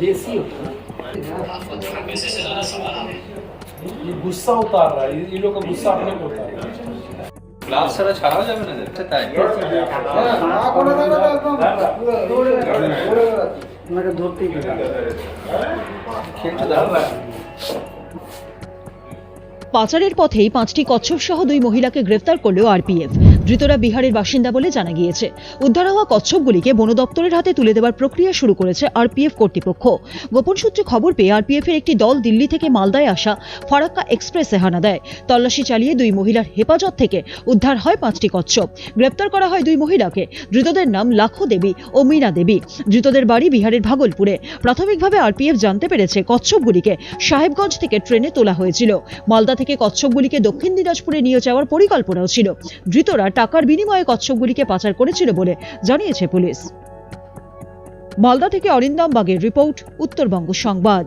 देसी होता है ये गुस्सा उतार रहा है ये- ये लोग का गुस्सा अपने को उतार रहा है গ্লাস ছাড়া ছাড়াও যাবে না আচ্ছা তাই ওনাকে ধরতেই পারে খেলছে দাঁড়া পাচারের পথেই পাঁচটি কচ্ছপ সহ দুই মহিলাকে গ্রেফতার করল আরপিএফ ধৃতরা বিহারের বাসিন্দা বলে জানা গিয়েছে। উদ্ধার হওয়া কচ্ছপগুলিকে বন দপ্তরের হাতে তুলে দেওয়ার প্রক্রিয়া শুরু করেছে আরপিএফ কর্তৃপক্ষ। গোপন সূত্রে খবর পেয়ে আরপিএফ এর একটি দল দিল্লি থেকে মালদায় আসা ফারাক্কা এক্সপ্রেসে হানা দেয়। তল্লাশি চালিয়ে দুই মহিলার হেফাজত থেকে উদ্ধার হয় পাঁচটি কচ্ছপ। গ্রেপ্তার করা হয় দুই মহিলাকে। ধৃতদের নাম লাখো দেবী ও মীনা দেবী। ধৃতদের বাড়ি বিহারের ভাগলপুরে। প্রাথমিকভাবে আরপিএফ জানতে পেরেছে কচ্ছপগুলিকে সাহেবগঞ্জ থেকে ট্রেনে তোলা হয়েছিল। মালদা থেকে কচ্ছপগুলিকে দক্ষিণ দিনাজপুরে নিয়ে যাওয়ার পরিকল্পনাও ছিল। ধৃতরা টাকার বিনিময়ে কচ্ছপগুলিকে পাচার করেছিল বলে জানিয়েছে পুলিশ। মালদা থেকে অরিন্দম বাগের রিপোর্ট, উত্তরবঙ্গ সংবাদ।